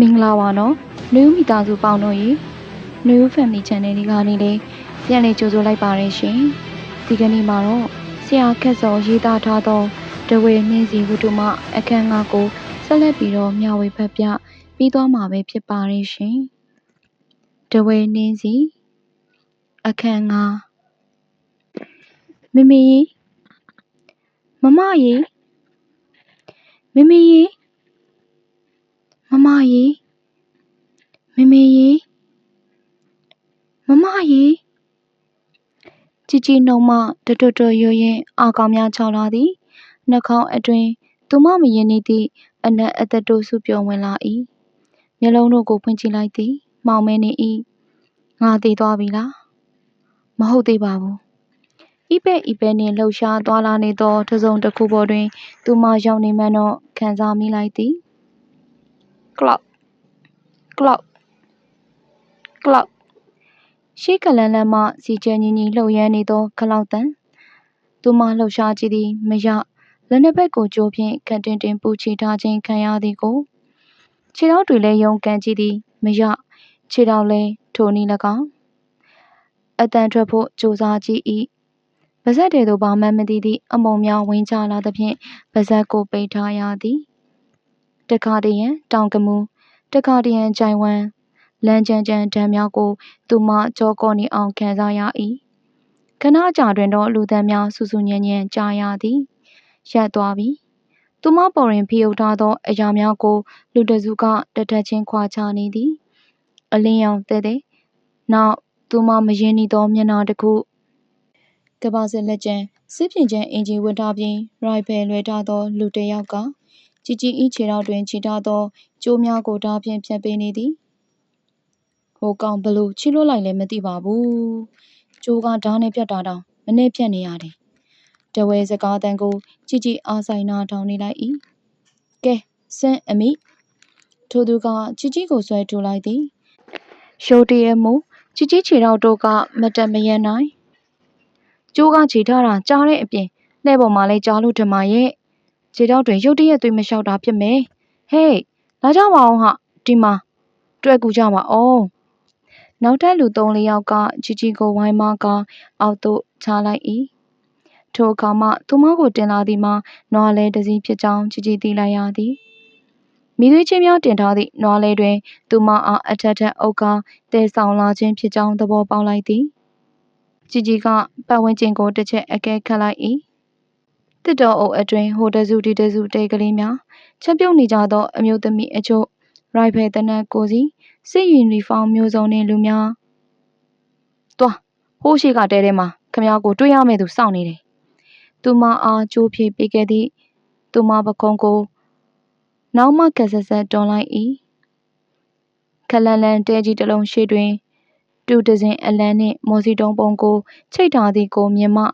မင်္ဂလာပါနော်နယူးမိသားစုပေါင်းတို့ရေနယူး Family Channel ဒီကနေလေးပြန်လည်ကြိုဆိုလိုက်ပါရရှင်ဒီကနေ့မှာတော့ဆရာခက်စောရေးသားထားသောဒဝေနှင်းစီဝတ္ထုမအခန်းငါကိုဆက်လက်ပြီးတော့မျှဝေဖတ်ပြပြီးသွားမှာပဲဖြစ်ပါရရှင်ဒဝေနှင်းစီအခန်းငါမမေကြီးမမကြီးမမေကြီး မမကြီးမမေကြီးမမကြီးជីជីနှုံမတတွတ်တွတ်ရွရင်အာကောင်များခြောက်လာသည်နှာခေါင်းအတွင်သူမမရင်နေသည့်အနက်အသက်တို့စုပြုံဝင်လာ၏မျက်လုံးတို့ကိုဖွင့်ကြည့်လိုက်သည်မှောင်မဲနေ၏ငါတည်သွားပြီလားမဟုတ်သေးပါဘူးဤပဲ့ဤပဲ့နှင့်လှုပ်ရှားသွားလာနေသောတစ်စုံတစ်ခုပေါ်တွင် သူမရောက်နေမှန်းတော့ခံစားမိလိုက်သည် ကလော့ကလော့ကလော့ရှေးကလန်လန်မှစီကျဲညီညီလှုပ်ရမ်းနေသောခလောက်တန်သူမလှုပ်ရှားကြည့်သည်မရလက်နှစ်ဘက်ကိုကြိုးဖြင့်ခတ်တင်တင်ပူချီထားခြင်းခံရသည်ကိုခြေထောက်တွေလည်းယုံကန်ကြည့်သည်မရခြေထောက်လည်းထိုနည်း၎င်းအတန်ထွက်ဖို့ကြိုးစားကြည့်၏ပါဇက်တွေတို့ဘာမှမသိသည့်အမုံများဝင်ချလာသဖြင့်ပါဇက်ကိုပိတ်ထားရသည် တခါတရံတောင်ကမူတခါတရံကြိုင်ဝမ်လမ်းကြမ်းကြမ်းဒဏ်များကို သူမကြောကောနေအောင်ခံစားရ၏ခဏကြာတွင်တော့လူသံများဆူဆူညံ့ညံ့ကြားရသည်ရပ်သွားပြီသူမပေါ်ရင်ဖိယုတ်ထားသောအရာများကို လူတစုကတထက်ချင်းခွာချနေသည်အလင်းရောင်တဲ့တဲ့နောက်သူမမရင်းနေသောမျက်နှာတစ်ခုကဘာစစ်လက်ကျန်စစ်ပြင်ကျန်အင်ဂျင်ဝတ်ထားပြီးရိုင်ဖယ်လွယ်ထားသောလူတစ်ယောက်က ကြီးကြီးဤခြေထောက်တွင်ခြိထားသောကြိုးများကိုဓာဖြင့်ဖြတ်ပေးနေသည်ဟိုကောင်ဘလို့ချီလွတ်လိုက်လဲမသိပါဘူးကြိုးကဓာနဲ့ပြတ်တာတောင်မနှဲ့ပြတ်နေရတယ်တဝဲစကားတန်ကိုကြီးကြီးအားဆိုင်နာထောင်နေလိုက်၏ကဲဆန်းအမိထိုသူကကြီးကြီးကိုဆွဲထိုးလိုက်သည်ရှုပ်တရဲမူကြီးကြီးခြေထောက်တို့ကမတမယံနိုင်ကျိုးကခြေထားတာကြားတဲ့အပြင်လက်ပေါ်မှာလဲကြားလို့ဓမာရဲ့ ခြေထောက်တွင်ရုတ်တရက်သွေးမလျှောက်တာဖြစ်မယ်။ဟေးလာကြပါအောင်ဟဒီမှာတွေ့ကူကြပါအောင်။နောက်ထပ်လူ၃၄ယောက်ကချီချီကိုဝိုင်းမကအောက်သို့ချလိုက်၏။ထိုအခါမှသူမကိုတင်လာသည်မှာနွားလဲတစည်းဖြစ်ကြောင်းချီချီသိလိုက်ရသည်။မိသွေးချင်းများတင်ထားသည့်နွားလဲတွင် သူမအားအထက်ထက်အုပ်ကတည်ဆောင်လာခြင်းဖြစ်ကြောင်းသဘောပေါက်လိုက်သည်။ကြည်ကြီးကပတ်ဝန်းကျင်ကိုတစ်ချက်အကဲခတ်လိုက်၏ တစ်တော်အုပ်အတွင်ဟိုတစုဒီတစုတဲကလေးများချက်ပြုတ်နေကြသော အမျိုးသမီးအချို့ရိုက်ဖယ်တနက်ကိုစီစစ်ယူနီဖောင်းမျိုးစုံနှင့်လူများသွားဟိုးရှိကတဲထဲမှာခမ ्या ကိုတွေ့ရမယ့်သူစောင့်နေတယ်သူမအားကြိုးဖြည့်ပေးခဲ့သည့်သူမပခုံးကိုနောက်မှကဆက်ဆက်တွန်းလိုက်၏ခလန်လန်တဲကြီးတစ်လုံးရှိတွင် တူတစင်အလန်းနှင့်မော်စီတုံးပုံကိုချိတ်ထားသည်ကိုမြင်မှ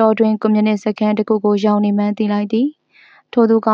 တောတွင် ကွန်မြူနစ်စခန်းတစ်ခုကို ရောက်နေမှန်းသိလိုက်သည်။ထိုသူက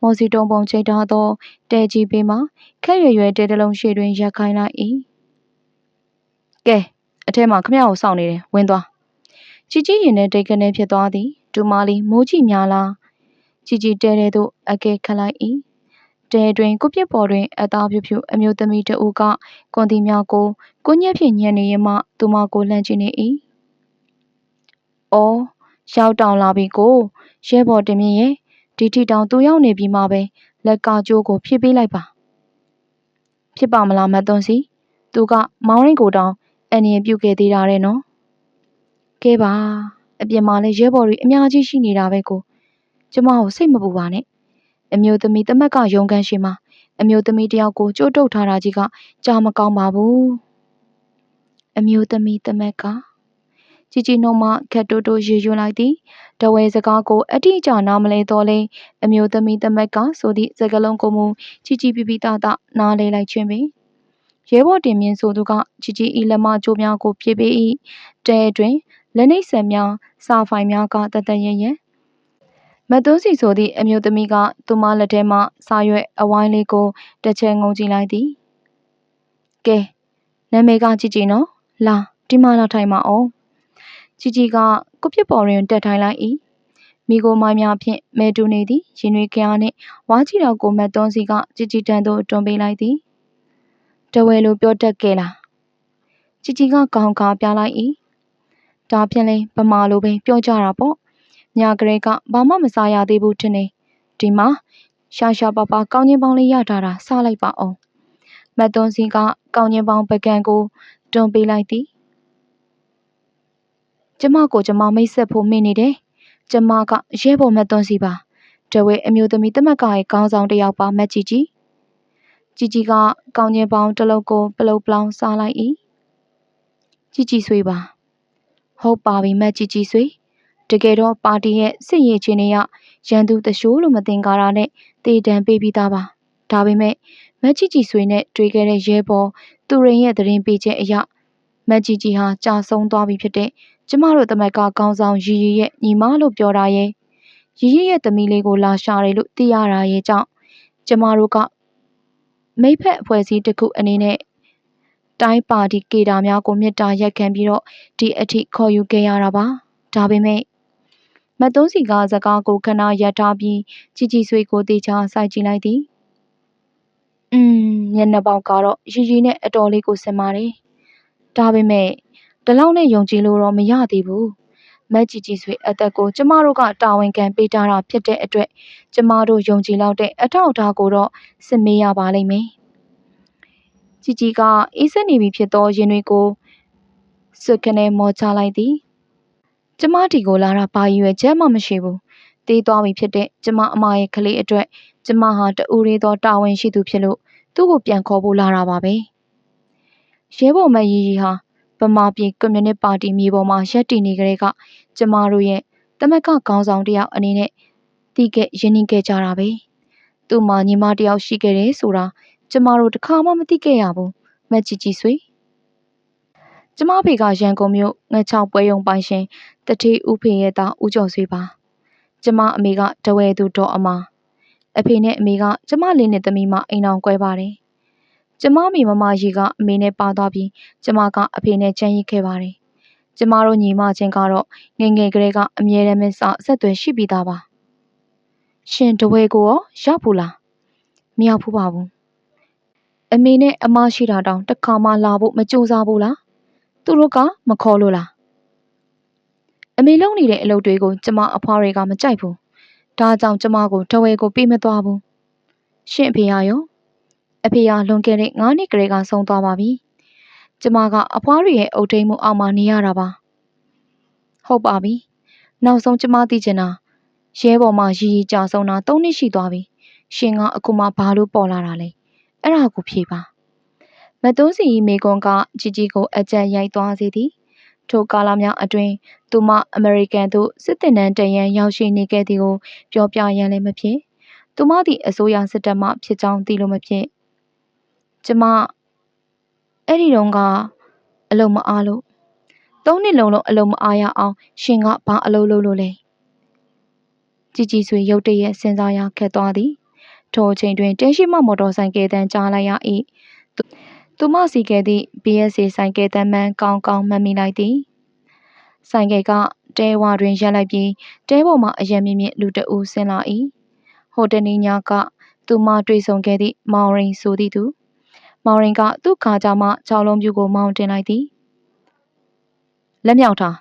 မော်စီတုံးပုံချိတ်ထားသော တဲကြီးဘေးမှ ခပ်ရွယ်ရွယ်တဲတစ်လုံးရှေ့တွင် ရပ်ခိုင်းလိုက်၏။ကဲ အထဲမှာ ခမည်းကို စောင့်နေတယ်။ဝင်သွား။ကြီးကြီးရင်ထဲ ဒိတ်ကနဲဖြစ်သွားသည်။ဒူးမလီ မိုးကြီးများလား။ကြီးကြီးတဲထဲသို့ အကဲခတ်လိုက်၏။တဲအတွင်း ကိုယ်ပစ်ပေါ်တွင် အသားဖြူဖြူ အမျိုးသမီးတစ်ဦးက ကွန်သီများကို ကွန်ညက်ဖြင့် ညှပ်နေရင်းမှ သူမကို လှမ်းကြည့်နေ၏။အော် ရောက်တောင်လာပြီကိုရဲဘော်တင်မြင့်ရဲ့ဒီထီတောင်သူရောက်နေပြီမှပဲလက်ကကြိုးကိုဖြည့်ပေးလိုက်ပါဖြစ်ပါမလားမတ်သွန်စီသူကမောင်းရင်ကိုတောင်အန်ရင်ပြုတ်ခဲ့သေးတာတဲ့နော်ကဲပါအပြင်မှာလည်းရဲဘော်တွေအများကြီးရှိနေတာပဲကိုကျမကိုစိတ်မပူပါနဲ့အမျိုးသမီးတမက်ကရုံခန်းရှိမှာအမျိုးသမီးတယောက်ကိုကြိုးတုပ်ထားတာကြီးကကြားမကောင်းပါဘူးအမျိုးသမီးတမက်က ကြီးကြီးနှုံးမှခက်တိုးတိုးရေရွံ့လိုက်သည်တဝဲစကားကိုအတိအကျနားမလဲတော့လဲအမျိုးသမီးသမက်ကဆိုသည့်စကားလုံးကိုမူကြီးကြီးပြပြတတနားလဲလိုက်ခြင်းပင်ရဲဘော်တင်မြင့်ဆိုသူကကြီးကြီးဤလက်မကြိုးများကိုပြေးပေး၏တဲတွင်လက်နှိပ်ဆံများစာဖိုင်များကတတရရင်မသွန်းစီဆိုသည့်အမျိုးသမီးကသူမလက်ထဲမှစာရွက်အဝိုင်းလေးကိုတစ်ချက်ငုံကြည့်လိုက်သည်ကဲနာမည်ကကြည်ကြည်နော်လာဒီမှာလာထိုင်ပါအောင် ချီချီကကုပစ်ပေါ်တွင်တက်ထိုင်လိုက်၏မိကိုမိုင်းများဖြင့်မဲတူနေသည်ရင်ရွေကြားနှင့်ဝါချီတော်ကိုမတ်သွန်းစီကချီချီတန်သို့တွန်းပေးလိုက်သည်တဝဲလိုပြောတတ်ကဲလားချီချီကကောင်းကားပြလိုက်၏ဒါဖြင့်လဲပမာလိုပဲပြောကြတာပေါ့ညကလေးကဘာမှမစားရသေးဘူးထင်တယ်ဒီမှာရှာရှာပါပါကောင်းချင်းပေါင်းလေးရထားတာစားလိုက်ပါအောင်မတ်သွန်းစီကကောင်းချင်းပေါင်းပကံကိုတွန်းပေးလိုက်သည် ကျမကိုကျမမိတ်ဆက်ဖို့မိနေတယ်။ကျမကရဲဘော်မသွန်စီပါ။တဝဲအမျိုးသမီးတမကရဲ့ခေါင်းဆောင်တယောက်ပါမက်ကြီးကြီး။ကြီးကြီးကကောင်းကျင်ပေါင်းတစ်လုံးကိုပလုတ်ပလောင်စားလိုက်၏။ကြီးကြီးဆွေးပါ။ဟုတ်ပါပြီမက်ကြီးကြီးဆွေး။တကယ်တော့ပါတီရဲ့စစ်ရေးချင်းတွေကရန်သူတရှိုးလို့မတင်ကားတာနဲ့တေတံပေးပြီးသားပါ။ဒါပေမဲ့မက်ကြီးကြီးဆွေးနဲ့တွေ့ခဲ့တဲ့ရဲဘော်သူရင်ရဲ့သတင်းပေးချက်အရမက်ကြီးကြီးဟာကြာဆုံးသွားပြီဖြစ်တဲ့ ကျမတို့တမက်ကကောင်းဆောင်ရီရီရဲ့ညီမလို့ပြောတာရဲ့ရီရီရဲ့သမီးလေးကိုလာရှာတယ်လို့သိရတာရဲ့ကြောင့်ကျမတို့ကမိဖက်အဖွဲ့အစည်းတစ်ခုအနေနဲ့တိုင်းပါတီကေတာများကိုမြစ်တာရက်ခံပြီးတော့ဒီအထိခေါ်ယူခဲ့ရတာပါဒါပေမဲ့မတ်သုံးစီကစကားကိုခဏရပ်ထားပြီးជីជីဆွေကိုတေချာစိုက်ကြည့်လိုက်သည်อืมမျက်နှာပေါက်ကတော့ရီရီနဲ့အတော်လေးကိုစင်ပါတယ်ဒါပေမဲ့ ဒီလောက်နဲ့ယုံကြည်လို့တော့မရသေးဘူးမက်ကြီးကြီးဆွေအသက်ကိုကျမတို့ကတာဝန်ခံပေးထားတာဖြစ်တဲ့အတွက်ကျမတို့ယုံကြည်လောက်တဲ့အထောက်အထားကိုတော့စစ်မေးရပါလိမ့်မယ်။ជីជីကအေးစက်နေပြီဖြစ်သောရင်တွေကိုစွတ်ကနေမော်ချလိုက်သည်။ကျမဒီကိုလာတာဘာရွယ်ချက်မှမရှိဘူး။တေးသွားပြီဖြစ်တဲ့ကျမအမရဲ့ကလေးအတွက်ကျမဟာတူရီသောတာဝန်ရှိသူဖြစ်လို့သူ့ကိုပြန်ခေါ်ဖို့လာတာပါပဲ။ရဲဘော်မတ်ရီရီဟာ ဗမာပြည်ကွန်မြူနစ်ပါတီမြေပေါ်မှာရပ်တည်နေကြတဲ့ကကျမတို့ရဲ့တမက်ကခေါင်းဆောင်တယောက်အနေနဲ့တီးခဲ့ရင်းနှီးခဲ့ကြတာပဲသူ့မှာညီမတယောက်ရှိခဲ့တယ်ဆိုတာကျမတို့တခါမှမသိခဲ့ရဘူးမက်ကြီးကြီးဆွေကျမဖေကရန်ကုန်မြို့ငချောက်ပွဲရုံပိုင်ရှင်တထေးဦးဖေရဲ့သားဦးကျော်ဆွေပါကျမအမေကတဝဲသူတော်အမအဖေနဲ့အမေကကျမလေးနဲ့သမီးမအိမ်အောင်ကွဲပါတယ် ကျမမိမမရီကအမေနဲ့ပါသွားပြီးကျမကအဖေနဲ့ချမ်းရီခဲ့ပါတယ်။ကျမတို့ညီမချင်းကတော့ငငယ်ကလေးကအမြဲတမ်းမစဆက်သွယ်ရှိပြီးသားပါ။ရှင်တဝဲကိုရောရောက်ဘူးလား။မရောက်ဘူးပါဘူး။အမေနဲ့အမရှိတာတောင်တစ်ခါမှလာဖို့မကြိုးစားဘူးလား။သူတို့ကမခေါ်လို့လား။အမေလုံနေတဲ့အလုပ်တွေကိုကျမအဖွားတွေကမကြိုက်ဘူး။ဒါကြောင့်ကျမကိုတဝဲကိုပြေးမသွားဘူး။ရှင်အဖေရော အဖေကလွန်ခဲ့တဲ့9နှစ်ကလေးကဆုံးသွားပါပြီ။ကျမကအဖွားရရဲ့အုပ်ထိန်မှုအောက်မှာနေရတာပါ။ဟုတ်ပါပြီ။နောက်ဆုံးကျမသိချင်တာရဲဘော်မှရီရီကြာဆုံးတာ3နှစ်ရှိသွားပြီ။ရှင်ကအခုမှဘာလို့ပေါ်လာတာလဲ။အဲ့ဒါကိုဖြေပါ။မသွန်းစီမေကွန်ကជីជីကိုအကြံရိုက်သွားစေသည်။ထိုကာလများအတွင်းသူမအမေရိကန်သို့စစ်တင်နန်းတရန်ရောက်ရှိနေခဲ့သည်ကိုပြောပြရန်လည်းမဖြစ်။သူမသည်အစိုးရစစ်တပ်မှဖြစ်ကြောင်းသိလို့မဖြစ်။ ကျမအဲ့ဒီတုန်းကအလုံးမအားလို့သုံးနှစ်လုံးလုံးအလုံးမအားရအောင် ရှင်ကဘာအလုံးလုံးလို့လဲជីជីဆွေရုတ်တရက်စဉ်းစားရခက်သွားသည်ထိုအချိန်တွင်တင်းရှိမမော်တော်ဆိုင်ကယ်တန်းကြားလိုက်ရ၏သူမစီကဲသည့် BSC ဆိုင်ကယ်တန်းမှန်ကောင်းကောင်းမှတ်မိလိုက်သည်ဆိုင်ကယ်ကတဲဝတွင်ရပ်လိုက်ပြီးတဲပေါ်မှအရံမြင့်မြင့်လူတအူးဆင်းလာ၏ဟိုတနေ့ညကသူမတွေ့ဆုံခဲ့သည့်မောင်ရင်ဆိုသည့်သူ မောင်ရင်ကသူ့ခါကြမှ၆လုံးပြူကိုမောင်းတင်လိုက်သည်လက်မြောက်ထား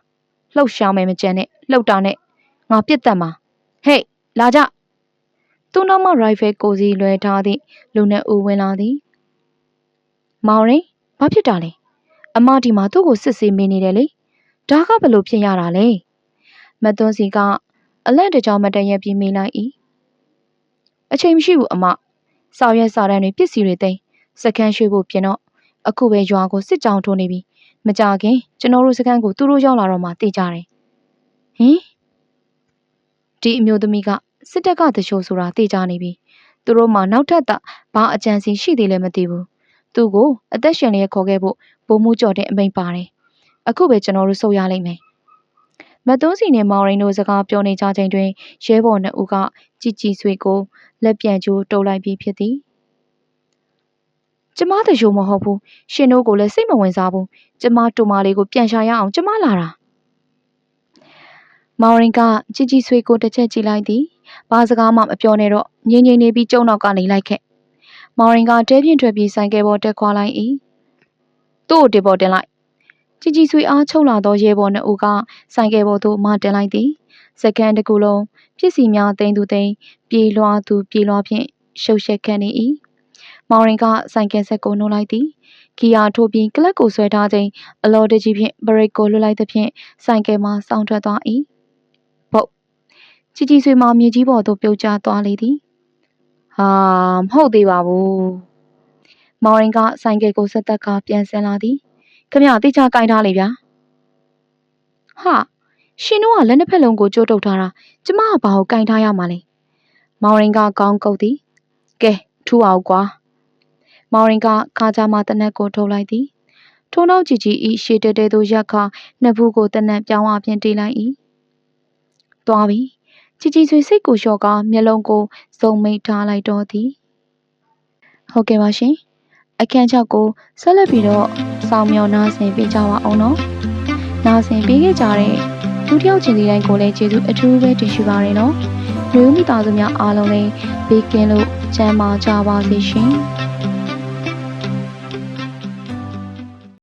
လှုပ်ရှားမယ်မကြမ်းနဲ့လှုပ်တာနဲ့ငါပြစ်တတ်မှာဟေ့လာကြသူ့နောက်မှရိုင်ဖယ်ကိုစီလွှဲထားသည့်လူနဲ့ဦးဝင်လာသည်မောင်ရင်ဘာဖြစ်တာလဲအမဒီမှာသူ့ကိုစစ်ဆေးမေးနေတယ်လေဒါကဘလို့ဖြစ်ရတာလဲမသွန်းစီကအလန့်တကြောင်မတန်ရပြေးမိလိုက်၏အချိန်မရှိဘူးအမစောက်ရက်စာတန်းတွေပစ္စည်းတွေသိမ်း စခန်းရွှေ့ဖို့ပြင်တော့အခုပဲရွာကိုစစ်ကြောင်ထိုးနေပြီမကြခင်ကျွန်တော်တို့စခန်းကိုသူတို့ရောက်လာတော့မှတေးကြတယ်ဟင်ဒီအမျိုးသမီးကစစ်တပ်ကတချို့ဆိုတာတေးကြနေပြီသူတို့မှနောက်ထပ်ဘာအကြံစီရှိသေးလဲမသိဘူးသူ့ကိုအသက်ရှင်လျက်ခေါ်ခဲ့ဖို့ဘိုးမှုကြော်တဲ့အမိန်ပါတယ်အခုပဲကျွန်တော်တို့ဆုတ်ရလိမ့်မယ်မသွန်းစီနဲ့မောင်ရင်တို့စကားပြောနေကြချိန်တွင်ရဲဘော်နှစ်ဦးကကြည်ကြည်ဆွေကိုလက်ပြန်ကျိုးတုပ်လိုက်ပြီးဖြစ်သည် ကျမတယိုမဟုတ်ဘူးရှင်တို့ကိုလည်းစိတ်မဝင်စားဘူးကျမတူမလေးကိုပြန်ရှာရအောင်ကျမလာတာမောင်ရင်ကကြည်ကြည်ဆွေကိုတစ်ချက်ကြည့်လိုက်သည်ဘာစကားမှမပြောနဲ့တော့ငြိမ်ငြိမ်နေပြီးကြုံနောက်ကနေလိုက်ခဲ့မောင်ရင်ကတဲပြင်းထွက်ပြီးဆိုင်ကယ်ပေါ်တက်ခွာလိုက်၏သူ့ကိုတေပေါ်တင်လိုက်ကြည်ကြည်ဆွေအားချုပ်လာသောရဲဘော်နှစ်ဦးကဆိုင်ကယ်ပေါ်သို့မတင်လိုက်သည်စကန်တကူလုံးဖြစ်စီများတိမ်သူတိမ်ပြေးလွှားသူပြေးလွှားဖြင့်ရှုပ်ရှက်ခံနေ၏ မောင်ရင်ကဆိုင်ကယ်ဆက်ကိုနှိုးလိုက်သည်ဂီယာထိုးပြီးကလပ်ကိုဆွဲထားချိန်အလော်တကြီးဖြင့်ဘရိတ်ကိုလွှတ်လိုက်သဖြင့်ဆိုင်ကယ်မှစောင့်ထွက်သွား၏ဘုတ်ជីជីဆွေမှမြေကြီးပေါ်သို့ပြုတ်ကျသွားလေသည်ဟာမဟုတ်သေးပါဘူးမောင်ရင်ကဆိုင်ကယ်ကိုဆက်သက်ကပြန်ဆင်းလာသည်ခမရတိကျကင်ထားလေဗျာဟာရှင်တို့ကလက်နှစ်ဖက်လုံးကိုကြိုးတုပ်ထားတာကျမကဘာကိုကင်ထားရမှာလဲမောင်ရင်ကကောင်းကုတ်သည်ကဲထူအောင်ကွာ မောင်ရင်ကခါကြမှာတနက်ကိုထုတ်လိုက်သည်ထုံနောက်ကြည့်ကြည့်ဤရှေတဲတဲသို့ရက်ခနှစ်ဘူးကိုတနက်ပြောင်းအပြင်တေးလိုက်၏သွားပြီချီချီဆွေစိတ်ကိုလျှော့ကာမျက်လုံးကိုစုံမိတ်ထားလိုက်တော့သည်ဟုတ်ကဲ့ပါရှင်အခန်း6ကိုဆက်လက်ပြီးတော့စောင်းမျောနာဆင်ပေးကြပါအောင်နော်နာဆင်ပေးခဲ့ကြတဲ့လူတစ်ယောက်ချင်းစီတိုင်းကိုလည်းကျေးဇူးအထူးပဲတင်ရှိပါရနော်လူမိသားစုများအားလုံးလည်းဘေးကင်းလို့ကျန်းမာကြပါစေရှင်